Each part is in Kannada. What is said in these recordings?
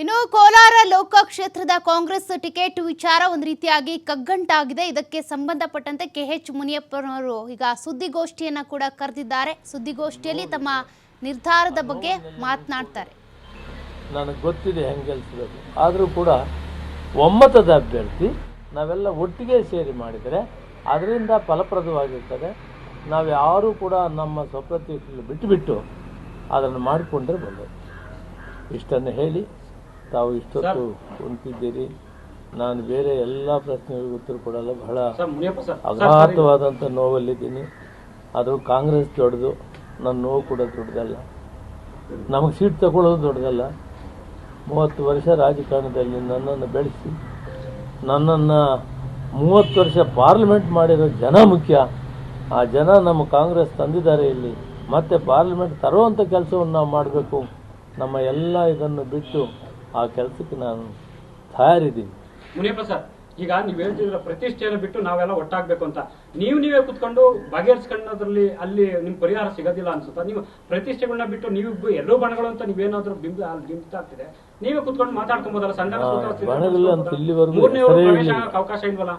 ಇನ್ನು ಕೋಲಾರ ಲೋಕ ಕ್ಷೇತ್ರದ ಕಾಂಗ್ರೆಸ್ ಟಿಕೆಟ್ ವಿಚಾರ ಒಂದು ರೀತಿಯಾಗಿ ಕಗ್ಗಂಟಾಗಿದೆ. ಇದಕ್ಕೆ ಸಂಬಂಧಪಟ್ಟಂತೆ ಕೆ ಎಚ್ ಮುನಿಯಪ್ಪನವರು ಈಗ ಸುದ್ದಿಗೋಷ್ಠಿಯನ್ನ ಕೂಡ ಕರೆದಿದ್ದಾರೆ. ಸುದ್ದಿಗೋಷ್ಠಿಯಲ್ಲಿ ತಮ್ಮ ನಿರ್ಧಾರದ ಬಗ್ಗೆ ಮಾತನಾಡ್ತಾರೆ. ನನಗೆ ಗೊತ್ತಿದೆ ಹೆಂಗೆ ಗೆಲ್ಲಿಸ್ಬೇಕು ಆದರೂ ಕೂಡ ಒಮ್ಮತದ ಅಭ್ಯರ್ಥಿ ನಾವೆಲ್ಲ ಒಟ್ಟಿಗೆ ಸೇರಿ ಮಾಡಿದರೆ ಅದರಿಂದ ಫಲಪ್ರದವಾಗಿರ್ತದೆ. ನಾವು ಯಾರೂ ಕೂಡ ನಮ್ಮ ಸ್ವಪ್ರತಿ ಬಿಟ್ಟುಬಿಟ್ಟು ಅದನ್ನು ಮಾಡಿಕೊಂಡ್ರೆ ಬಂದದ್ದು ಇಷ್ಟನ್ನು ಹೇಳಿ ತಾವು ಇಷ್ಟೊತ್ತು ಕುಂತಿದ್ದೀರಿ. ನಾನು ಬೇರೆ ಎಲ್ಲ ಪ್ರಶ್ನೆಗಳಿಗೂ ಉತ್ತರ ಕೊಡಲ್ಲ ಬಹಳ ಅಘಾತವಾದಂಥ ನೋವಲ್ಲಿದ್ದೀನಿ. ಅದು ಕಾಂಗ್ರೆಸ್ ದೊಡ್ಡದು. ನನ್ನ ನೋವು ಕೂಡ ದೊಡ್ಡದಲ್ಲ. ನಮಗೆ ಸೀಟ್ ತಗೊಳ್ಳೋದು ದೊಡ್ಡದಲ್ಲ. ಮೂವತ್ತು ವರ್ಷ ರಾಜಕಾರಣದಲ್ಲಿ ನನ್ನನ್ನು ಬೆಳೆಸಿ ನನ್ನನ್ನು ಮೂವತ್ತು ವರ್ಷ ಪಾರ್ಲಿಮೆಂಟ್ ಮಾಡಿರೋ ಜನ ಮುಖ್ಯ. ಆ ಜನ ನಮ್ಮ ಕಾಂಗ್ರೆಸ್ ತಂದಿದ್ದಾರೆ ಇಲ್ಲಿ. ಮತ್ತೆ ಪಾರ್ಲಿಮೆಂಟ್ ತರುವಂಥ ಕೆಲಸವನ್ನು ನಾವು ಮಾಡಬೇಕು. ನಮ್ಮ ಎಲ್ಲ ಇದನ್ನು ಬಿಟ್ಟು ಆ ಕೆಲಸಕ್ಕೆ ನಾನು ತಯಾರಿದ್ದೀನಿ. ಮುನಿಯಪ್ಪ ಸರ್ ಈಗ ನೀವು ಹೇಳ್ತಿದ್ರ ಪ್ರತಿಷ್ಠೆಯನ್ನು ಬಿಟ್ಟು ನಾವೆಲ್ಲ ಒಟ್ಟಾಗ್ಬೇಕು ಅಂತ. ನೀವು ನೀವೇ ಕುತ್ಕೊಂಡು ಬಗೆಹರಿಸ್ಕೊಳ್ಳೋದ್ರಲ್ಲಿ ಅಲ್ಲಿ ನಿಮ್ ಪರಿಹಾರ ಸಿಗೋದಿಲ್ಲ ಅನ್ಸುತ್ತಾ? ನೀವು ಪ್ರತಿಷ್ಠೆಗಳನ್ನ ಬಿಟ್ಟು ನೀವು ಎಲ್ಲೋ ಬಣಗಳು ಅಂತ ನೀವೇನಾದ್ರೂ ಬಿಂಬ ಅಲ್ಲಿ ಬಿಂಬಿತ ಆಗ್ತಿದೆ. ನೀವೇ ಕುತ್ಕೊಂಡು ಮಾತಾಡ್ಕೊಬೋದಲ್ಲ ಸಣ್ಣ ಅವಕಾಶ ಇಲ್ವಲ್ಲ?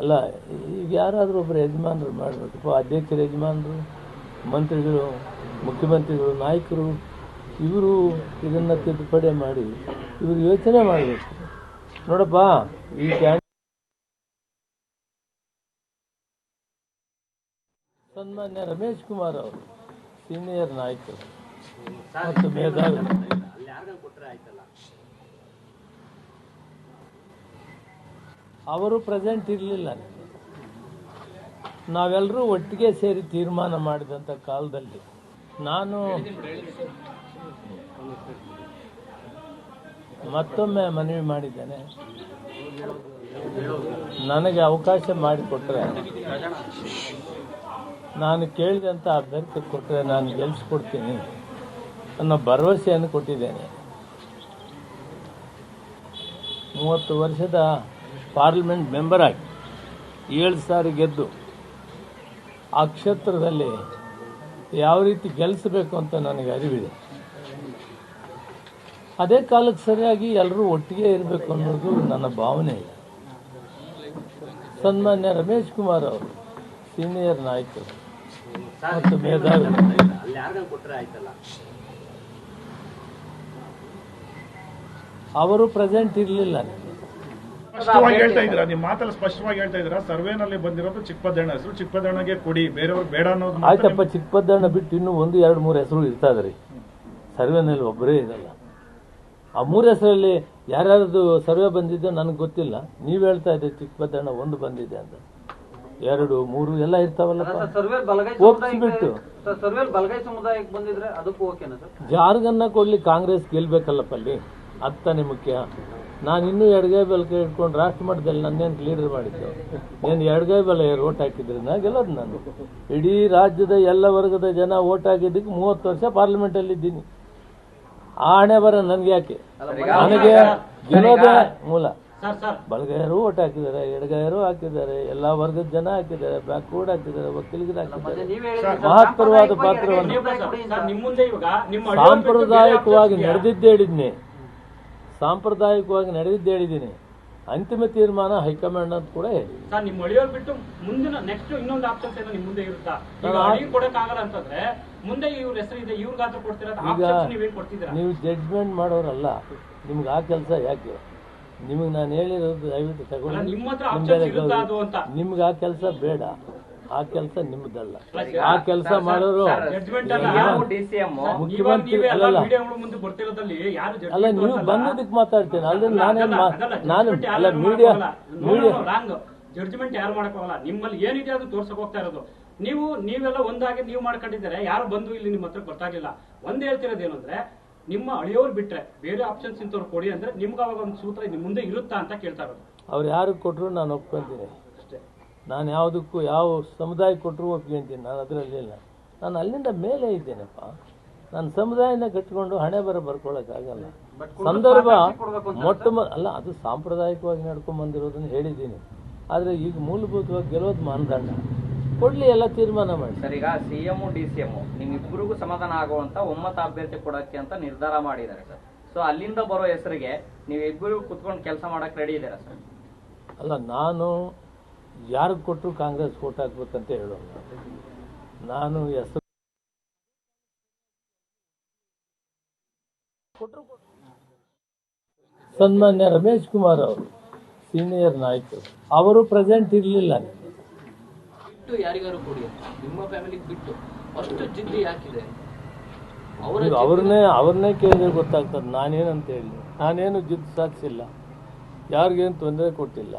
ಅಲ್ಲ ಈಗ ಯಾರಾದರೂ ಒಬ್ಬರು ಯಜಮಾನರು ಮಾಡಬೇಕು. ಅಧ್ಯಕ್ಷರ ಯಜಮಾನರು ಮಂತ್ರಿಗಳು ಮುಖ್ಯಮಂತ್ರಿಗಳು ನಾಯಕರು ಇವರು ಇದನ್ನು ತಿದ್ದುಪಡಿ ಮಾಡಿ ಇವರು ಯೋಚನೆ ಮಾಡಬೇಕು. ನೋಡಪ್ಪ, ಈ ಸನ್ಮಾನ್ಯ ರಮೇಶ್ ಕುಮಾರ್ ಅವರು ಸೀನಿಯರ್ ನಾಯಕರು ಮತ್ತು ಮೇಧಾವಿ. ಅವರು ಪ್ರೆಸೆಂಟ್ ಇರಲಿಲ್ಲ. ನಾವೆಲ್ಲರೂ ಒಟ್ಟಿಗೆ ಸೇರಿ ತೀರ್ಮಾನ ಮಾಡಿದಂಥ ಕಾಲದಲ್ಲಿ ನಾನು ಮತ್ತೊಮ್ಮೆ ಮನವಿ ಮಾಡಿದ್ದೇನೆ. ನನಗೆ ಅವಕಾಶ ಮಾಡಿಕೊಟ್ರೆ, ನಾನು ಕೇಳಿದಂಥ ಅಭ್ಯರ್ಥಿ ಕೊಟ್ಟರೆ ನಾನು ಗೆಲ್ಲಿಸ್ಕೊಡ್ತೀನಿ ಅನ್ನೋ ಭರವಸೆಯನ್ನು ಕೊಟ್ಟಿದ್ದೇನೆ. ಮೂವತ್ತು ವರ್ಷದ ಪಾರ್ಲಿಮೆಂಟ್ ಮೆಂಬರ್ ಆಗಿ ಏಳು ಸಾರಿ ಗೆದ್ದು ಆ ಕ್ಷೇತ್ರದಲ್ಲಿ ಯಾವ ರೀತಿ ಗೆಲ್ಲಿಸಬೇಕು ಅಂತ ನನಗೆ ಅರಿವಿದೆ. ಅದೇ ಕಾಲಕ್ಕೆ ಸರಿಯಾಗಿ ಎಲ್ಲರೂ ಒಟ್ಟಿಗೆ ಇರಬೇಕು ಅನ್ನೋದು ನನ್ನ ಭಾವನೆ ಇದೆ ಸನ್ಮಾನ್ಯ ರಮೇಶ್ ಕುಮಾರ್ ಅವರು ಸೀನಿಯರ್ ನಾಯಕರು ಮತ್ತು ಮೇಧಾವಿ. ಅವರು ಪ್ರೆಸೆಂಟ್ ಇರಲಿಲ್ಲ ಸ್ಪಷ್ಟವಾಗಿ ಹೇಳ್ತಾ ಇದ್ದೀರಾ? ನಿಮ್ಮ ಮಾತಲ್ಲಿ ಸ್ಪಷ್ಟವಾಗಿ ಹೇಳ್ತಾ ಇದ್ದೀರಾ? ಸರ್ವೇನಲ್ಲಿ ಬಂದಿರೋದು ಚಿಕ್ಕಪದ್ದಣ್ಣ ಹೆಸರು. ಚಿಕ್ಕಪದ್ದಣ್ಣಗೆ ಕೊಡಿ ಬೇರೆಯವ್ರು ಬೇಡ ಅನ್ನೋದು ಆಯ್ತಪ್ಪ ಚಿಕ್ಕಪದ್ದಣ್ಣ ಬಿಟ್ಟು ಇನ್ನೂ ಒಂದು ಎರಡು ಮೂರು ಹೆಸರು ಇರ್ತಾ ಇದ್ರಿ. ಸರ್ವೆನಲ್ಲಿ ಒಬ್ಬರೇ ಇರಲ್ಲ. ಆ ಮೂರು ಹೆಸರಲ್ಲಿ ಯಾರ್ಯಾರ್ದು ಸರ್ವೆ ಬಂದಿದ್ದು ನನಗೆ ಗೊತ್ತಿಲ್ಲ. ನೀವು ಹೇಳ್ತಾ ಇದ್ದೀರಿ ಚಿಕ್ಕಪದ್ದಣ್ಣ ಒಂದು ಬಂದಿದೆ ಅಂತ. ಎರಡು ಮೂರು ಎಲ್ಲ ಇರ್ತಾವಲ್ಲ ಒಪ್ಪಿಸ್ಬಿಟ್ಟು ಜಾರ್ಗನ್ನ ಕೊಡ್ಲಿ ಕಾಂಗ್ರೆಸ್ ಗೆಲ್ಬೇಕಲ್ಲಪ್ಪ ಅಲ್ಲಿ. ಅತ್ತಾನೆ ಮುಖ್ಯ. ನಾನು ಇನ್ನೂ ಎಡಗೈ ಬಲಕೈ ಇಟ್ಕೊಂಡು ರಾಷ್ಟ್ರ ಮಟ್ಟದಲ್ಲಿ ನನ್ನೇನು ಲೀಡರ್ ಮಾಡಿದ್ದು? నేను ಎಡಗೈ ಬಲ ಓಟ್ ಹಾಕಿದ್ರೆ? ನಾ ಗೆಲ್ಲೋದು ನಾನು. ಇಡೀ ರಾಜ್ಯದ ಎಲ್ಲ ವರ್ಗದ ಜನ ಓಟ್ ಹಾಕಿದ್ದಕ್ಕೆ ಮೂವತ್ತು ವರ್ಷ ಪಾರ್ಲಿಮೆಂಟಲ್ಲಿ ಇದ್ದೀನಿ. ಆ ಹಣೆ ಬರ ನನ್ಗೆ ಯಾಕೆ ನನಗೆ ಗೆಲ್ಲೋದೇ ಮೂಲ. Sir sir. ಬಲಗೈಯರು ಓಟ್ ಹಾಕಿದ್ದಾರೆ ಎಡಗೈಯರು ಹಾಕಿದ್ದಾರೆ ಎಲ್ಲಾ ವರ್ಗದ ಜನ ಹಾಕಿದ್ದಾರೆ ಬ್ಯಾಕ್ವರ್ಡ್ ಹಾಕಿದ್ದಾರೆ ವಕೀಲಿಗರು ಹಾಕಿದ್ದಾರೆ. ಮಹತ್ತರವಾದ ಪಾತ್ರವನ್ನು. ಸಾಂಪ್ರದಾಯಿಕವಾಗಿ ನಡೆದಿದ್ದೇಳಿದ್ನಿ. ನಡೆದಿದ್ದು ಹೇಳಿದ್ನಿ ಸಾಂಪ್ರದಾಯಿಕವಾಗಿ ನಡೆದಿದ್ದು ಹೇಳಿದ್ದೀನಿ ಅಂತಿಮ ತೀರ್ಮಾನ ಹೈಕಮಾಂಡ್ ಅಂತ ಕೂಡ ಹೇಳಿ ಸರ್ ನಿಮ್ ಅಳಿಯೋರ್ ಬಿಟ್ಟು ಮುಂದಿನ ನೆಕ್ಸ್ಟ್ ಇನ್ನೊಂದು ಆಪ್ಷನ್ಸ್ ಏನೋ ನಿಮ್ಮ ಮುಂದೆ ಇರುತ್ತಾ? ಈಗ ಅಳಿಗೆ ಕೊಡಕ್ ಆಗಲ್ಲ ಅಂತಂದ್ರೆ ಮುಂದೆ ಇವ್ರ ಹೆಸರು ಇದೆ ಇವ್ರಿಗಾದ್ರೂ ಕೊಡ್ತೀರಾ ಈಗ ಆಪ್ಷನ್ಸ್ ನೀವೇನ್ ಕೊಡ್ತಿದ್ದೀರಾ? ನೀವು ಜಡ್ಜ್ಮೆಂಟ್ ಮಾಡೋರಲ್ಲ ನಿಮ್ಗೆ ಆ ಕೆಲಸ ಯಾಕೆ? ನಿಮಗೆ ನಾನು ಹೇಳಿರೋದು ದಯವಿಟ್ಟು ತಗೊಂಡು ನಿಮ್ಮ ಹತ್ರ ನಿಮ್ ಇರುತ್ತಾ ಅದು ಅಂತ? ನಿಮ್ಗೆ ಆ ಕೆಲಸ ಬೇಡ. ಆ ಕೆಲಸ ನಿಮ್ದಲ್ಲ. ಆ ಕೆಲಸ ಮಾಡೋರು ಜಡ್ಜ್ಮೆಂಟ್ ಅಲ್ಲ. ಮುಖ್ಯಮಂತ್ರಿ ಅಲ್ಲ ನೀವು ಅಲ್ಲ. ಮಾತಾಡ್ತೀನಿ. ಅಲ್ಲ, ನಾನೇನು ನಾನು ಅಲ್ಲ ಮೀಡಿಯಾ ಮಾಡಕ್ಕಾಗಲ್ಲ. ಮೀಡಿಯಾ. ಜಡ್ಜ್ಮೆಂಟ್ ಯಾರು ಮಾಡಕ್ಕಾಗಲ್ಲ ನಿಮ್ಮಲ್ಲಿ ಏನಿದೆ ಅದು ತೋರ್ಸಕ್ ಹೋಗ್ತಾ ಇರೋದು. ನೀವು ನೀವೆಲ್ಲ ಒಂದಾಗಿ ನೀವು ಮಾಡ್ಕೊಂಡಿದ್ದಾರೆ? ಯಾರು ಬಂದು ಇಲ್ಲಿ ನಿಮ್ಮ ಹತ್ರ ಗೊತ್ತಾಗ್ಲಿಲ್ಲ. ಒಂದ್ ಹೇಳ್ತಿರೋದೇನು ಅಂದ್ರೆ ನಿಮ್ಮ ಅಳಿಯೋರು ಬಿಟ್ರೆ ಬೇರೆ ಆಪ್ಷನ್ಸ್ ಇಂಥವ್ರು ಕೊಡಿ ಅಂದ್ರೆ ನಿಮ್ಗೆ ಅವಾಗ ಒಂದು ಸೂತ್ರ ನಿಮ್ಮ ಮುಂದೆ ಇರುತ್ತಾ ಅಂತ ಕೇಳ್ತಾ ಇರೋದು. ಅವ್ರು ಯಾರು ಕೊಟ್ಟರು ನಾನು ಒಪ್ಕೊಂತೀನಿ. ನಾನು ಯಾವುದಕ್ಕೂ ಯಾವ ಸಮುದಾಯ ಕೊಟ್ಟರು ಒಪ್ಕೊಂತೀನಿ ನಾನು ಅದರಲ್ಲಿ ಇಲ್ಲ. ನಾನು ಅಲ್ಲಿಂದ ಮೇಲೆ ಇದ್ದೇನಪ್ಪ. ನಾನು ಸಮುದಾಯನ ಕಟ್ಕೊಂಡು ಹಣೆ ಬರ ಬರ್ಕೊಳ್ಳೋಕ್ಕಾಗಲ್ಲ ಸಂದರ್ಭ ಮೊಟ್ಟ ಅಲ್ಲ ಅದು ಸಾಂಪ್ರದಾಯಿಕವಾಗಿ ನಡ್ಕೊಂಡ್ ಬಂದಿರೋದನ್ನ ಹೇಳಿದ್ದೀನಿ. ಆದರೆ ಈಗ ಮೂಲಭೂತವಾಗಿ ಗೆಲ್ಲೋದು ಮಾನದಂಡ. ಕೊಡ್ಲಿ ಎಲ್ಲ ತೀರ್ಮಾನ ಮಾಡಿ. ಸರ್ ಈಗ ಸಿಎಂ ಡಿ ಸಿ ಎಂ ನಿಮ್ಮಿಬ್ಬರಿಗೂ ಸಮಾಧಾನ ಆಗುವಂತ ಒಮ್ಮತ ಅಭ್ಯರ್ಥಿ ಕೊಡಕ್ಕೆ ಅಂತ ನಿರ್ಧಾರ ಮಾಡಿದ್ದಾರೆ ಸರ್. ಸೊ ಅಲ್ಲಿಂದ ಬರೋ ಹೆಸರಿಗೆ ನೀವು ಇಬ್ಬರು ಕುತ್ಕೊಂಡು ಕೆಲಸ ಮಾಡಕ್ಕೆ ರೆಡಿ ಇದ್ದೀರಾ ಸರ್? ಅಲ್ಲ ನಾನು ಯಾರಿಗೆ ಕೊಟ್ಟರು ಕಾಂಗ್ರೆಸ್ ಓಟ್ ಹಾಕ್ಬೇಕಂತ ಹೇಳೋಣ ನಾನು ಹೆಸರು ಸನ್ಮಾನ್ಯ ರಮೇಶ್ ಕುಮಾರ್ ಅವರು ಸೀನಿಯರ್ ನಾಯಕರು. ಅವರು ಪ್ರೆಸೆಂಟ್ ಇರಲಿಲ್ಲ. ಅವ್ರನ್ನೇ ಅವ್ರನ್ನೇ ಕೇಳಿದ್ರೆ ಗೊತ್ತಾಗ್ತದೆ. ನಾನೇನಂತ ಹೇಳಿ. ನಾನೇನು ಜಿದ್ದು ಸಾಧಿಸಿಲ್ಲ ಯಾರಿಗೇನು ತೊಂದರೆ ಕೊಟ್ಟಿಲ್ಲ.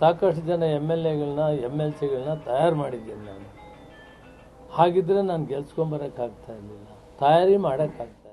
ಸಾಕಷ್ಟು ಜನ ಎಂ ಎಲ್ ಎಗಳನ್ನ, ಎಂ ಎಲ್ ಸಿಗಳನ್ನ ತಯಾರು ಮಾಡಿದ್ದೀನಿ ನಾನು. ಹಾಗಿದ್ರೆ ನಾನು ಗೆಲ್ಸ್ಕೊಂಬರೋಕ್ಕಾಗ್ತಾ ಇರಲಿಲ್ಲ. ತಯಾರಿ ಮಾಡೋಕ್ಕಾಗ್ತಾ